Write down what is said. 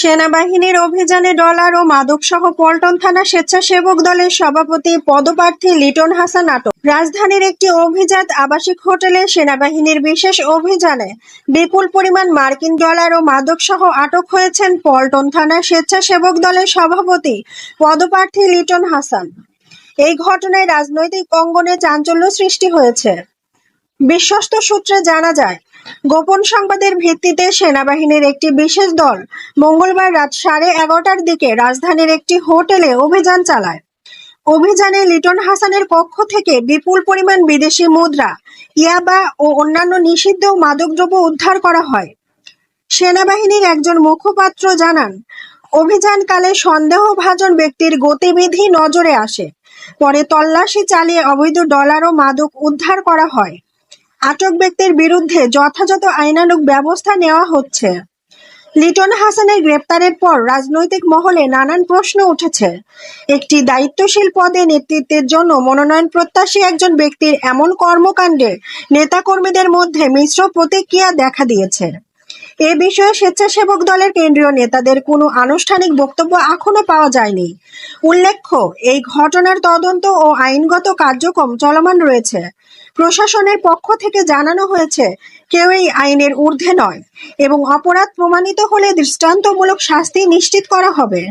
সেনাবাহিনীর অভিযানে ডলার ও মাদকসহ পল্টন থানা স্বেচ্ছাসেবক দলের সভাপতি পদপ্রার্থী লিটন হাসান আটক। রাজধানীর একটি অভিজাত আবাসিক হোটেলে সেনাবাহিনীর বিশেষ অভিযানে বিপুল পরিমাণ মার্কিন ডলার ও মাদকসহ আটক হয়েছেন পল্টন থানা স্বেচ্ছাসেবক দলের সভাপতি পদপ্রার্থী লিটন হাসান। এই ঘটনায় রাজনৈতিক অঙ্গনে চাঞ্চল্য সৃষ্টি হয়েছে। বিশ্বস্ত সূত্রে জানা যায়, গোপন সংবাদের ভিত্তিতে সেনাবাহিনীর একটি বিশেষ দল মঙ্গলবার রাত সাড়ে এগারোটার দিকে রাজধানীর একটি হোটেলে অভিযান চালায়। অভিযানে লিটন হাসানের পক্ষ থেকে বিপুল পরিমাণ বিদেশি মুদ্রা, ইয়াবা ও অন্যান্য নিষিদ্ধ মাদকদ্রব্য উদ্ধার করা হয়। সেনাবাহিনীর একজন মুখপাত্র জানান, অভিযানকালে সন্দেহভাজন ব্যক্তির গতিবিধি নজরে আসে। পরে তল্লাশি চালিয়ে অবৈধ ডলার ও মাদক উদ্ধার করা হয়। আটক ব্যক্তির বিরুদ্ধে যথাযথ আইনানুগ ব্যবস্থা নেওয়া হচ্ছে। লিটন হাসানের গ্রেপ্তারের পর রাজনৈতিক মহলে নানান প্রশ্ন উঠেছে। একটি দায়িত্বশীল পদে নেতৃত্বের জন্য মনোনয়ন প্রত্যাশী একজন ব্যক্তির এমন কর্মকাণ্ডে নেতাকর্মীদের মধ্যে মিশ্র প্রতিক্রিয়া দেখা দিয়েছে। এ বিষয়ে স্বেচ্ছাসেবক দলের কেন্দ্রীয় নেতাদের কোনো আনুষ্ঠানিক বক্তব্য এখনও পাওয়া যায়নি। উল্লেখ্য, এই ঘটনার তদন্ত ও আইনগত কার্যক্রম চলমান রয়েছে। প্রশাসনের পক্ষ থেকে জানানো হয়েছে, কেউ এই আইনের ঊর্ধ্বে নয় এবং অপরাধ প্রমাণিত হলে দৃষ্টান্তমূলক শাস্তি নিশ্চিত করা হবে।